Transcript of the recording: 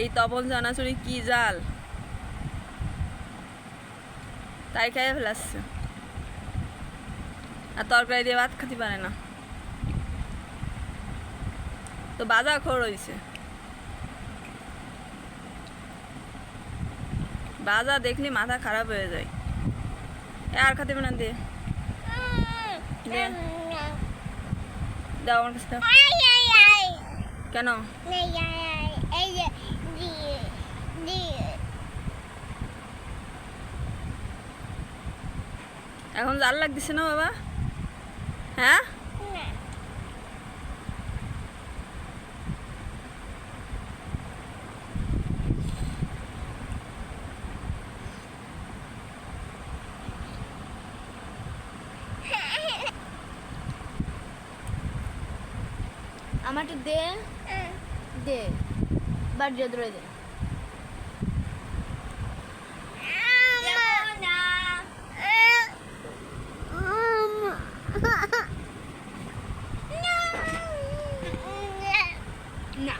এই তপন জানাচুরি কি জাল? তাই খাইয়ে ফেলাচ্ছে। আর তরকারি দিয়ে ভাত খেতে পারে না। তো বাজা খোর হয়েছে বাজা দেখলে মাথা খারাপ হয়ে যায়। আর খাতে না দে। দে। দাও আমার কাছে কেন? এখন জাল লাগতেছে না বাবা? হ্যাঁ? আমারটা দে। দে। বাড়ি ধরে দে না